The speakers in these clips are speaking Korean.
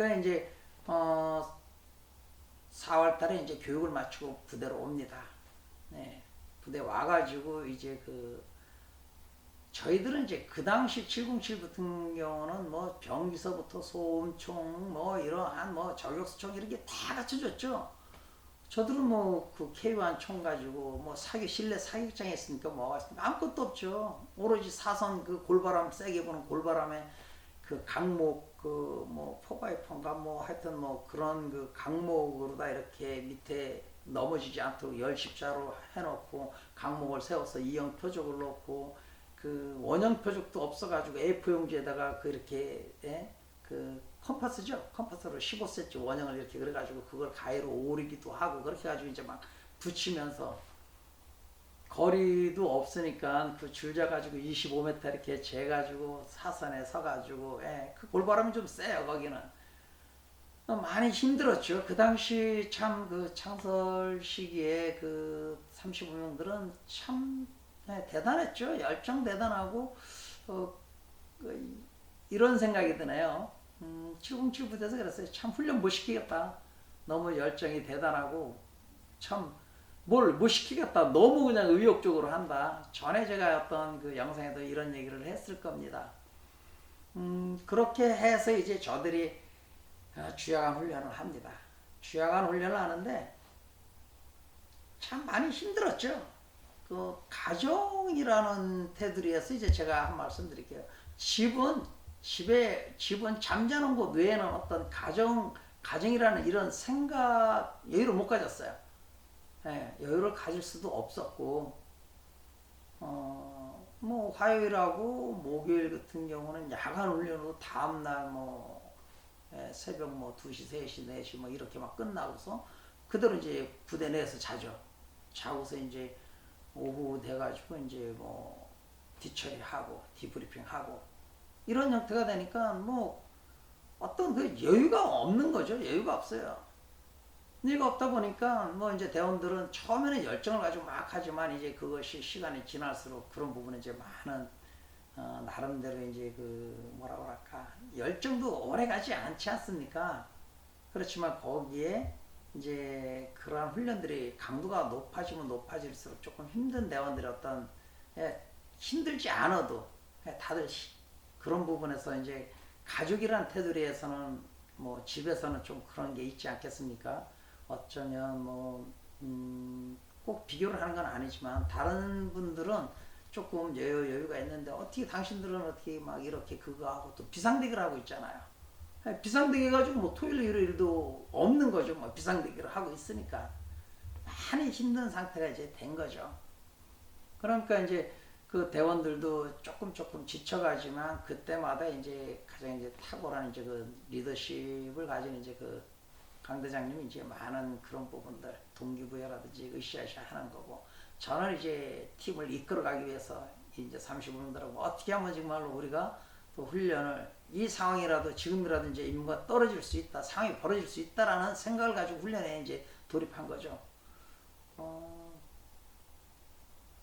그 이제 어 4월 달에 이제 교육을 마치고 부대로 옵니다. 네. 부대 와가지고 이제 그 저희들은 이제 그 당시 707 같은 경우는 뭐 병기서부터 소음총 뭐 이러한 뭐 저격수총 이런 게다 갖춰졌죠. 저들은 뭐 그 K1 총 가지고 뭐 사격 실내 사격장에 있으니까 있습니까? 아무것도 없죠. 오로지 사선 그 골바람 세게 부는 골바람에 그 강목 그 뭐 포가이폰가 뭐 하여튼 뭐 그런 그 강목으로다 이렇게 밑에 넘어지지 않도록 열십자로 해놓고 강목을 세워서 이형 표적을 놓고 그 원형 표적도 없어가지고 A4 용지에다가 그 이렇게 예? 그 컴파스죠 컴파스로 15cm 원형을 이렇게 그래가지고 그걸 가위로 오리기도 하고 그렇게 해가지고 이제 막 붙이면서 거리도 없으니까 그 줄자 가지고 25m 이렇게 재 가지고 사선에 서 가지고 예, 그 골바람이 좀 세요 거기는. 어, 많이 힘들었죠. 그 당시 참 그 창설 시기에 그 35명들은 참 예, 대단했죠. 열정 대단하고 어, 그, 이런 생각이 드네요. 음, 707 부대에서 그랬어요. 참 훈련 못 시키겠다. 너무 열정이 대단하고 참 뭘못 시키겠다. 너무 그냥 의욕적으로 한다. 전에 제가 어떤 그 영상에도 이런 얘기를 했을 겁니다. 음, 그렇게 해서 이제 저들이 어, 주야간 훈련을 합니다. 주야간 훈련을 하는데 참 많이 힘들었죠. 그 가정이라는 테두리에서 이제 제가 한 말씀 드릴게요. 집은 집에 집은 잠자는 곳 외에는 어떤 가정 가정이라는 이런 생각 여유를 못 가졌어요. 예, 여유를 가질 수도 없었고, 어, 뭐, 화요일하고 목요일 같은 경우는 야간 훈련으로 다음날 뭐, 예, 새벽 뭐 2시, 3시, 4시 뭐 이렇게 막 끝나고서 그대로 이제 부대 내에서 자죠. 자고서 이제 오후 돼가지고 이제 뭐 뒤처리하고 디브리핑하고 이런 형태가 되니까 뭐 어떤 그 여유가 없는 거죠. 여유가 없어요. 여유가 없다 보니까 뭐 이제 대원들은 처음에는 열정을 가지고 막 하지만 이제 그것이 시간이 지날수록 그런 부분에 이제 많은 어, 나름대로 이제 그 뭐라 그럴까 열정도 오래 가지 않지 않습니까? 그렇지만 거기에 이제 그러한 훈련들이 강도가 높아지면 높아질수록 조금 힘든 대원들이 어떤 예, 힘들지 않아도 예, 다들 시- 그런 부분에서 이제 가족이란 테두리에서는 뭐 집에서는 좀 그런 게 있지 않겠습니까? 어쩌면 뭐, 음, 꼭 비교를 하는 건 아니지만 다른 분들은 조금 여유, 여유가 있는데 어떻게 당신들은 어떻게 막 이렇게 그거 하고 또 비상대기를 하고 있잖아요. 예, 비상대기 해가지고 뭐 토요일, 일요일도 없는 거죠. 뭐 비상대기를 하고 있으니까. 많이 힘든 상태가 이제 된 거죠. 그러니까 이제 그 대원들도 조금 조금 지쳐가지만 그때마다 이제 가장 이제 탁월한 이제 그 리더십을 가진 이제 그 강 대장님이 이제 많은 그런 부분들 동기부여라든지 으쌰으쌰 하는 거고 저는 이제 팀을 이끌어가기 위해서 이제 35명들하고 어떻게 하면 정말로 우리가 또 훈련을 이 상황이라도 지금이라도 이제 임무가 떨어질 수 있다 상황이 벌어질 수 있다라는 생각을 가지고 훈련에 이제 돌입한 거죠. 어,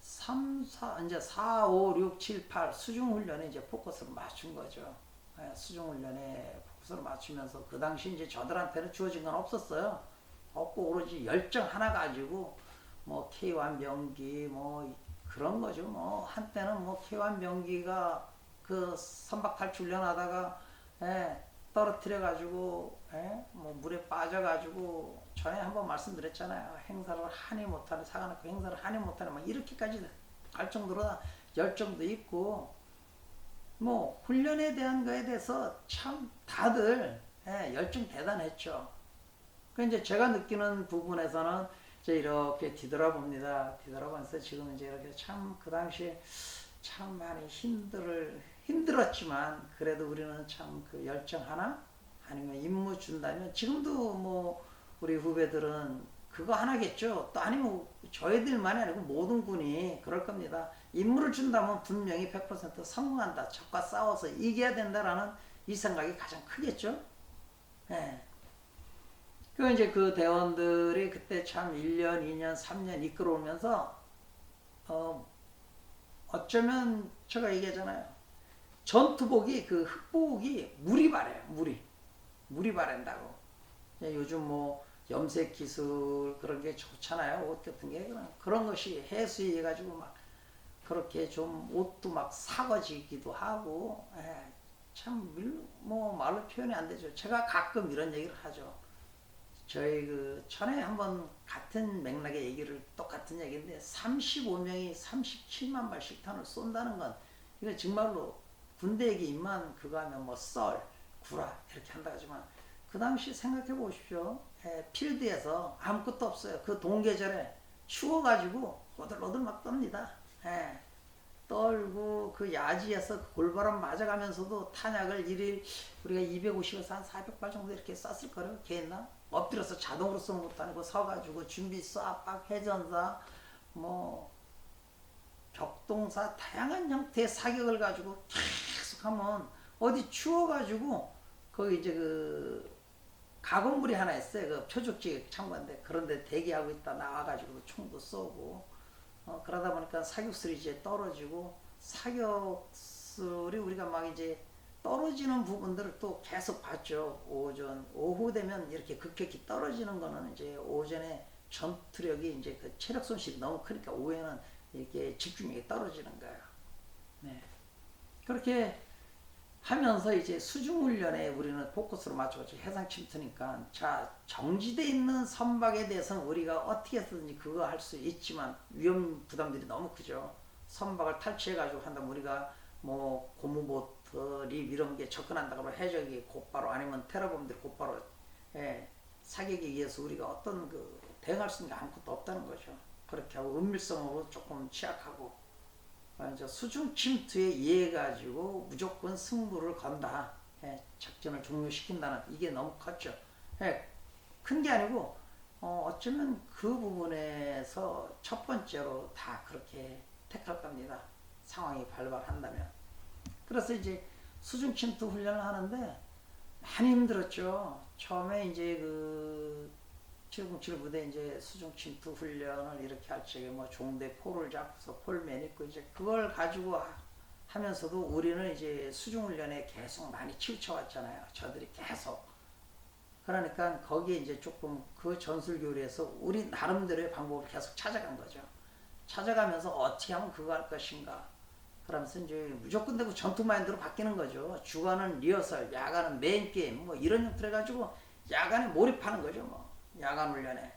3, 4, 이제 4, 5, 6, 7, 8 수중 훈련에 이제 포커스를 맞춘 거죠. 예, 수중 훈련에 포커스를 맞추면서 그 당시 이제 저들한테는 주어진 건 없었어요. 없고 오로지 열정 하나 가지고 뭐 K1 병기 뭐 그런 거죠. 뭐 한때는 뭐 K1 병기가 그 선박 탈출 훈련하다가 예, 떨어뜨려 가지고 예, 뭐 물에 빠져 가지고 전에 한번 말씀드렸잖아요. 행사를 하니 못하는 사가놓고 행사를 하니 못하는 막 이렇게까지 갈 정도로 열정도 있고 뭐 훈련에 대한 거에 대해서 참 다들 예, 열정 대단했죠. 그 이제 제가 느끼는 부분에서는 이제 이렇게 뒤돌아봅니다. 뒤돌아보면서 지금 이제 이렇게 참 그 당시에 참 많이 힘들 힘들었지만 그래도 우리는 참 그 열정 하나 아니면 임무 준다면 지금도 뭐 우리 후배들은 그거 하나겠죠. 또 아니면 저희들만이 아니고 모든 군이 그럴 겁니다. 임무를 준다면 분명히 100% 성공한다. 적과 싸워서 이겨야 된다라는 이 생각이 가장 크겠죠. 예. 그 이제 그 대원들이 그때 참 1년, 2년, 3년 이끌어오면서 어 어쩌면 제가 얘기하잖아요. 전투복이 그 흑복이 물이 바래요. 물이. 물이 바랜다고. 예, 요즘 뭐 염색 기술 그런 게 좋잖아요. 옷 같은 게 그런, 것이 해수해 가지고 막 그렇게 좀 옷도 막 사거지기도 하고 예, 참뭐 말로 표현이 안 되죠. 제가 가끔 이런 얘기를 하죠. 저희 그 전에 한번 같은 맥락의 얘기를 똑같은 얘기인데 35명이 37만 발 식탄을 쏜다는 건 이거 정말로 군대 얘기 입만 그거 하면 뭐 썰, 구라 이렇게 한다 하지만 그 당시 생각해 보십시오. 에, 필드에서 아무것도 없어요. 그 동계절에 추워가지고 오들오들 막 떱니다. 예. 떨고 그 야지에서 그 골바람 맞아가면서도 탄약을 일일 우리가 250에서 한 400발 정도 이렇게 쐈을 거예요. 개했나? 엎드려서 자동으로 쏘는 것도 아니고 서가지고 준비소 압박 회전사 뭐 격동사 다양한 형태의 사격을 가지고 계속 하면 어디 추워가지고 거기 이제 그 가건물이 하나 있어요. 그 표적지 창고인데 그런데 대기하고 있다 나와가지고 총도 쏘고 어, 그러다 보니까 사격술이 이제 떨어지고 사격술이 우리가 막 이제 떨어지는 부분들을 또 계속 봤죠. 오전, 오후 되면 이렇게 급격히 떨어지는 거는 이제 오전에 전투력이 이제 그 체력 손실이 너무 크니까 오후에는 이렇게 집중력이 떨어지는 거예요. 네. 그렇게 하면서 이제 수중 훈련에 우리는 포커스를 맞춰가지고 해상 침투니까 자 정지돼 있는 선박에 대해서는 우리가 어떻게 해서든지 그거 할 수 있지만 위험 부담들이 너무 크죠. 선박을 탈취해가지고 한다면 우리가 뭐 고무보트리 이런 게 접근한다고 해적이 곧바로 아니면 테러범들이 곧바로 예, 사격에 의해서 우리가 어떤 그 대응할 수 있는 게 아무것도 없다는 거죠. 그렇게 하고 은밀성으로 조금 취약하고 수중 침투에 의해 가지고 무조건 승부를 건다. 예, 작전을 종료시킨다는 이게 너무 컸죠. 예, 큰 게 아니고 어, 어쩌면 그 부분에서 첫 번째로 다 그렇게 택할 겁니다. 상황이 발발한다면. 그래서 이제 수중 침투 훈련을 하는데 많이 힘들었죠. 처음에 이제 그 707 부대 이제 수중 침투 훈련을 이렇게 할 적에 뭐 종대 포를 잡고서 폴맨 있고 이제 그걸 가지고 하- 하면서도 우리는 이제 수중 훈련에 계속 많이 치우쳐 왔잖아요. 저들이 계속. 그러니까 거기에 이제 조금 그 전술 교류에서 우리 나름대로의 방법을 계속 찾아간 거죠. 찾아가면서 어떻게 하면 그거 할 것인가. 그러면서 이제 무조건 되고 전투 마인드로 바뀌는 거죠. 주간은 리허설, 야간은 메인 게임, 뭐 이런 형태로 해가지고 야간에 몰입하는 거죠. 뭐 야간 훈련에.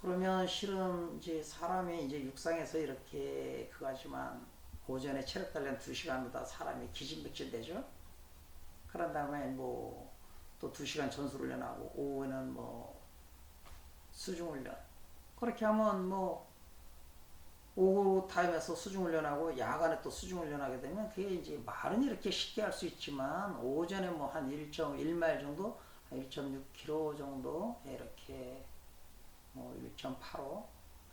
그러면 실은 이제 사람이 이제 육상에서 이렇게 그거 하지만 오전에 체력 단련 2시간보다 사람이 기진맥진 되죠. 그런 다음에 뭐 또 2시간 전술 훈련하고 오후에는 뭐 수중 훈련. 그렇게 하면 뭐 오후 타임에서 수중 훈련하고 야간에 또 수중 훈련하게 되면 그게 이제 말은 이렇게 쉽게 할 수 있지만 오전에 뭐 한 1.1마일 정도, 1.6km 정도 이렇게 뭐 1.85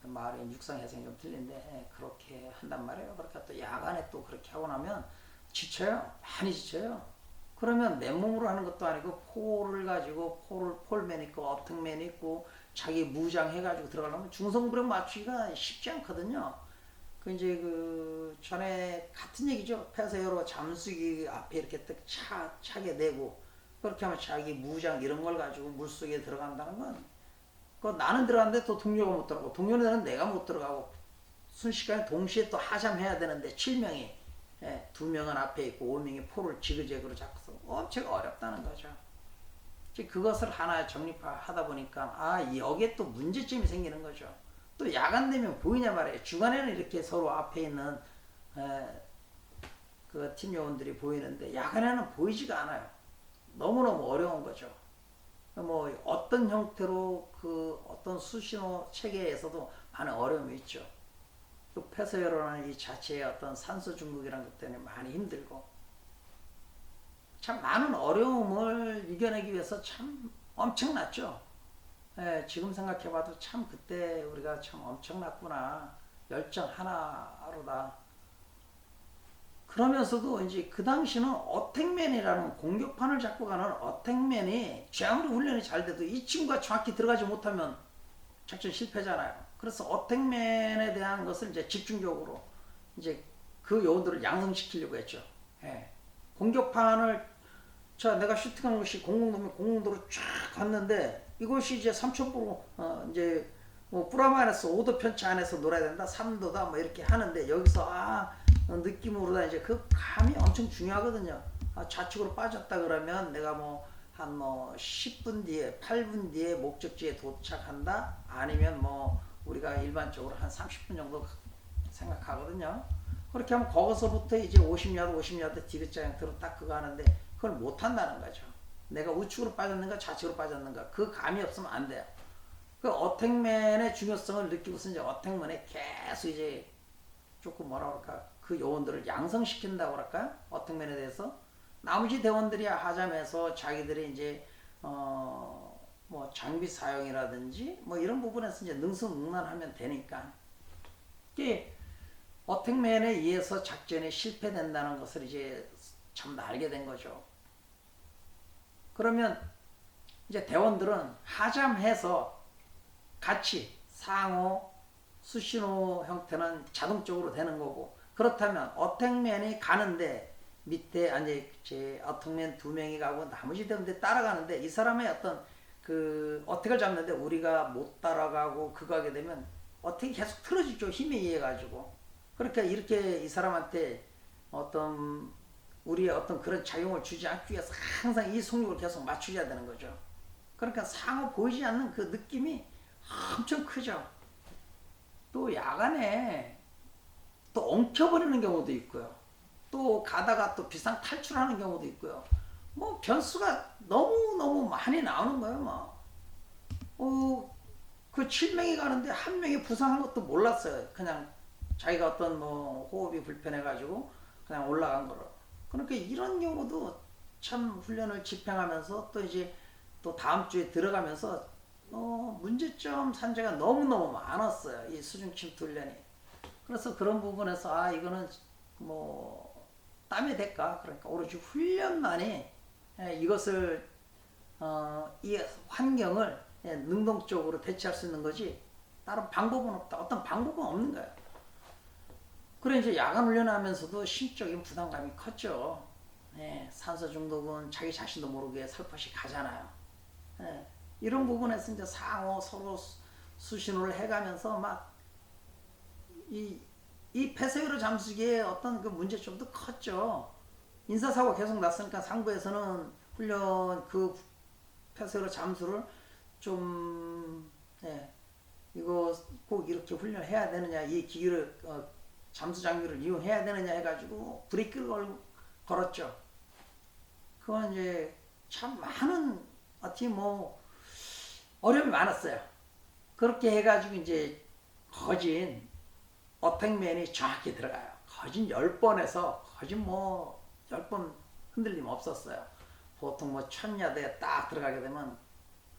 말의 육상 해상이 좀 틀린데 예, 그렇게 한단 말이에요. 그렇게 또 야간에 또 그렇게 하고 나면 지쳐요. 많이 지쳐요. 그러면 맨몸으로 하는 것도 아니고 폴을 가지고 폴을 폴맨 있고 업택맨 있고 자기 무장 해가지고 들어가려면 중성부력 맞추기가 쉽지 않거든요. 그 이제 그 전에 같은 얘기죠. 폐쇄로 잠수기 앞에 이렇게 딱 차, 차게 내고 그렇게 하면 자기 무장 이런 걸 가지고 물 속에 들어간다는 건 그 나는 들어갔는데 또 동료가 못 들어가고 동료는 내가 못 들어가고 순식간에 동시에 또 하잠해야 되는데 7명이 예, 두 명은 앞에 있고 5명이 포를 지그재그로 잡고서 엄청 어렵다는 거죠. 그것을 하나 정립하다 보니까 아 여기에 또 문제점이 생기는 거죠. 또 야간 되면 보이냐 말이에요. 주간에는 이렇게 서로 앞에 있는 그팀 요원들이 보이는데 야간에는 보이지가 않아요. 너무너무 어려운 거죠. 뭐 어떤 형태로 그 어떤 수신호 체계에서도 많은 어려움이 있죠. 그 폐쇄로라는 이 자체의 어떤 산소 중국이라는 것 때문에 많이 힘들고 참 많은 어려움을 이겨내기 위해서 참 엄청났죠. 예, 지금 생각해봐도 참 그때 우리가 참 엄청났구나. 열정 하나로다. 그러면서도 이제 그 당시는 어택맨이라는 공격판을 잡고 가는 어택맨이 아무리 훈련이 잘 돼도 이 친구가 정확히 들어가지 못하면 작전 실패잖아요. 그래서 어택맨에 대한 것을 이제 집중적으로 이제 그 요원들을 양성시키려고 했죠. 예. 공격판을 자 내가 슈팅한 곳이 공공도면 공공도로 쫙 갔는데 이것이 이제 삼천포로 어 이제 뭐 플라마이너스 5도 편차 안에서 놀아야 된다 3도다 뭐 이렇게 하는데 여기서 아 어, 느낌으로 다 이제 그 감이 엄청 중요하거든요. 아, 좌측으로 빠졌다 그러면 내가 뭐한뭐 10분 뒤에 8분 뒤에 목적지에 도착한다? 아니면 뭐 우리가 일반적으로 한 30분 정도 생각하거든요. 그렇게 하면 거기서부터 이제 50야드 50야드 디귿자 형태로 딱 그거 하는데 그걸 못 한다는 거죠. 내가 우측으로 빠졌는가 좌측으로 빠졌는가. 그 감이 없으면 안 돼요. 그 어택맨의 중요성을 느끼고서 이제 어택맨에 계속 이제 조금 뭐라 그럴까 그 요원들을 양성시킨다고 그럴까요? 어택맨에 대해서 나머지 대원들이 하자면서 자기들이 이제 어 뭐 장비 사용이라든지 뭐 이런 부분에서 이제 능수능란하면 되니까 이게 어택맨에 의해서 작전이 실패된다는 것을 이제 참 알게 된 거죠. 그러면 이제 대원들은 하잠해서 같이 상호 수신호 형태는 자동적으로 되는 거고 그렇다면 어택맨이 가는데 밑에 아니 제 어택맨 두 명이 가고 나머지 대원들이 따라가는데 이 사람의 어떤 그 어택을 잡는데 우리가 못 따라가고 그거 하게 되면 어택이 계속 틀어지죠 힘에 의해 가지고 그러니까 이렇게 이 사람한테 어떤 우리의 어떤 그런 작용을 주지 않기 위해서 항상 이 속력을 계속 맞추셔야 되는 거죠. 그러니까 상호 보이지 않는 그 느낌이 엄청 크죠. 또 야간에 또 엉켜버리는 경우도 있고요. 또 가다가 또 비상 탈출하는 경우도 있고요. 뭐 변수가 너무 너무 많이 나오는 거예요, 뭐. 어, 그 7명이 가는데 한 명이 부상한 것도 몰랐어요. 그냥 자기가 어떤 뭐 호흡이 불편해가지고 그냥 올라간 거로. 그러니까 이런 경우도 참 훈련을 집행하면서 또 이제 또 다음 주에 들어가면서 어, 문제점 산재가 너무너무 많았어요. 이 수중 침투 훈련이. 그래서 그런 부분에서 아 이거는 뭐 땀의 대가 그러니까 오로지 훈련만이 예, 이것을 어, 이 환경을 예, 능동적으로 대체할 수 있는 거지 다른 방법은 없다. 어떤 방법은 없는 거예요. 그래 이제 야간 훈련하면서도 심적인 부담감이 컸죠. 예, 산소 중독은 자기 자신도 모르게 살포시 가잖아요. 예, 이런 부분에서 이제 상호 서로 수- 수신호를 해가면서 막 이 이 폐쇄율을 잠수기에 어떤 그 문제점도 컸죠. 인사사고 계속 났으니까 상부에서는 훈련 그 폐쇄율 잠수를 좀 예, 이거 꼭 이렇게 훈련해야 되느냐 이 기기를 어, 잠수 장비를 이용해야 되느냐 해가지고 브레이크를 걸, 걸었죠. 그건 이제 참 많은 어떻게 뭐 어려움이 많았어요. 그렇게 해가지고 이제 거진 어택맨이 정확히 들어가요. 거진 10번에서 거진 뭐 10번 흔들림 없었어요. 보통 뭐 천야대에 딱 들어가게 되면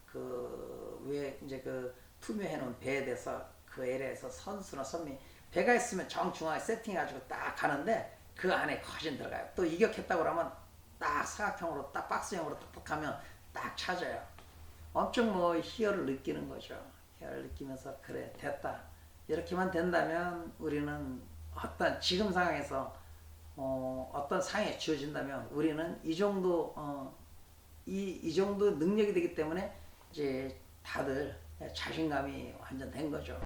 그왜 이제 그 투명해 놓은 배에 대해서 그 에레에서 선수나 선미 배가 있으면 정중앙에 세팅해가지고 딱 가는데 그 안에 거진 들어가요. 또 이격했다고 그러면 딱 사각형으로 딱 박스형으로 딱 하면 딱 찾아요. 엄청 뭐 희열을 느끼는 거죠. 희열을 느끼면서 그래 됐다. 이렇게만 된다면 우리는 어떤 지금 상황에서 어, 어떤 상황에 주어진다면 우리는 이 정도 어, 이, 이 정도 능력이 되기 때문에 이제 다들 자신감이 완전 된 거죠.